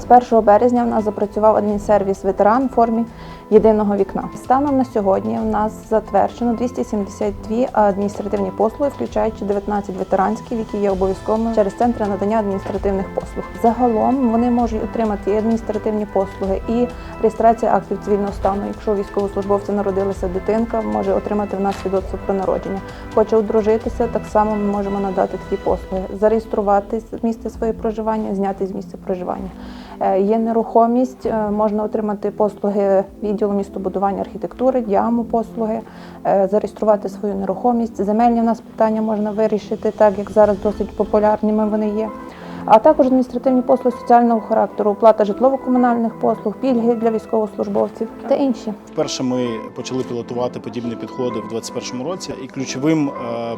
З 1 березня в нас запрацював адмінсервіс ветеран в формі єдиного вікна. Станом на сьогодні у нас затверджено 272 адміністративні послуги, включаючи 19 ветеранських, які є обов'язковими через центри надання адміністративних послуг. Загалом вони можуть отримати і адміністративні послуги, і реєстрація актів цивільного стану. Якщо військовослужбовця народилася дитинка, може отримати в нас свідоцтво про народження. Хоче одружитися, так само ми можемо надати такі послуги. Зареєструвати місце своє проживання, зняти з місця проживання. Е, Є нерухомість, е, можна отримати послуги відділу містобудування архітектури, діаму послуги, е, зареєструвати свою нерухомість. Земельні в нас питання можна вирішити, так як зараз досить популярними вони є. А також адміністративні послуги соціального характеру, оплата житлово-комунальних послуг, пільги для військовослужбовців та інші. Вперше ми почали пілотувати подібні підходи в 2021 році, і ключовим е,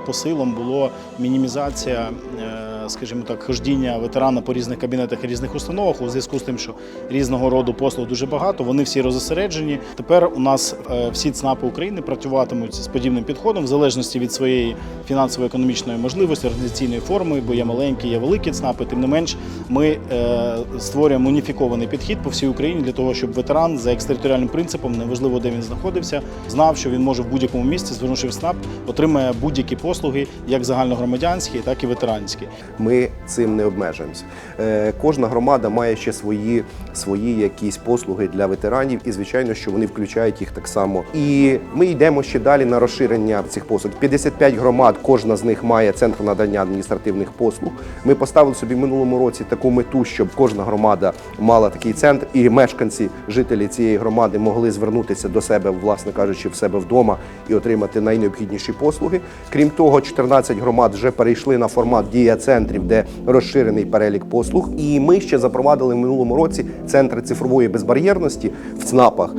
посилом було мінімізація, е, скажімо так, хождіння ветерана по різних кабінетах і різних установах у зв'язку з тим, що різного роду послуг дуже багато. Вони всі розосереджені. Тепер у нас е, всі ЦНАПи України працюватимуть з подібним підходом в залежності від своєї фінансово-економічної можливості, організаційної форми, бо є маленькі, є великі ЦНАПи. Тим не менш, ми е, створюємо уніфікований підхід по всій Україні для того, щоб ветеран за екстериторіальним принципом, неважливо де він знаходився, знав, що він може в будь-якому місці, звернувши в СНАП, отримає будь-які послуги, як загальногромадянські, так і ветеранські. Ми цим не обмежуємося. Е, Кожна громада має ще свої, свої якісь послуги для ветеранів, і звичайно, що вони включають їх так само. І ми йдемо ще далі на розширення цих послуг. 55 громад, кожна з них має центр надання адміністративних послуг. Ми поставили собі в минулому році таку мету, щоб кожна громада мала такий центр, і мешканці, жителі цієї громади могли звернутися до себе, власне кажучи, в себе вдома і отримати найнеобхідніші послуги. Крім того, 14 громад вже перейшли на формат дія центрів, де розширений перелік послуг. І ми ще запровадили в минулому році центри цифрової безбар'єрності в ЦНАПах.